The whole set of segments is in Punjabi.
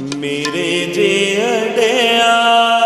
ਮੇਰੇ ਜੇ ਅੜਿਆ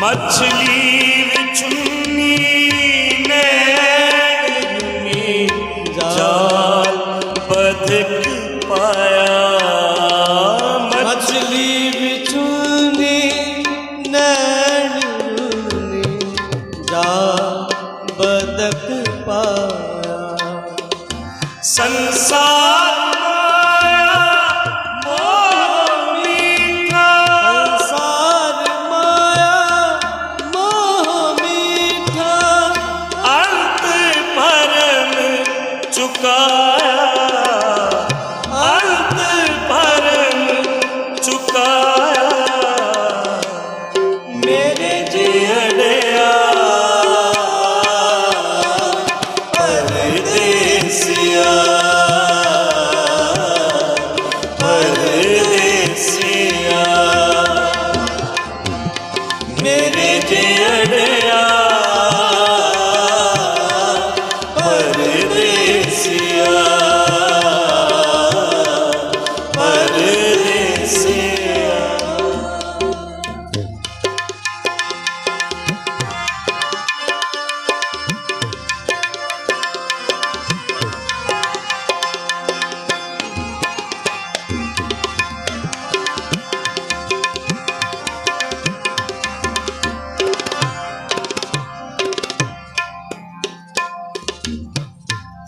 ਮਛਲੀ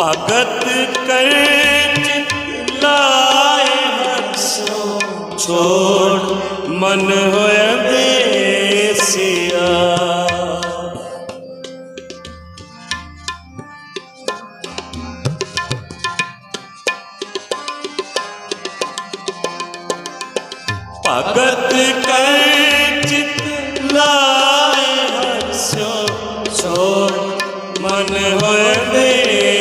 ਭਗਤ ਕਰ ਚਿਤ ਲਾਏ ਹਰਸੋ ਛੋੜ ਮਨ ਹੋਇ ਬੇਸਿਆ। ਭਗਤ ਕੈ ਚਿਤ ਲਾਏ ਹਰਸੋ ਛੋੜ ਮਨ ਹੋਇ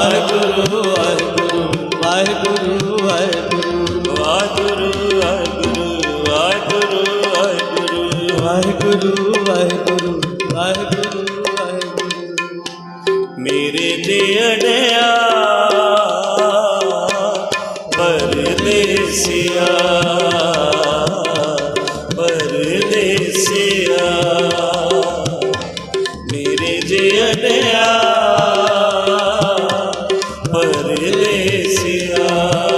ਵਾਹਿਗੁਰੂ ਵਾਹਿਗੁਰੂ ਵਾਹਿਗੁਰੂ ਵਾਹਿਗੁਰੂ। ਵਾਹਿਗੁਰੂ ਵਾਹਿਗੁਰੂ ਵਾਹਿਗੁਰੂ ਵਾਹਿਗੁਰੂ। ਵਾਹਿਗੁਰੂ ਵਾਹਿਗੁਰੂ ਮੇਰੇ ਦੇੜਿਆ ਪਰਦੇਸਿਆ पर ले सिया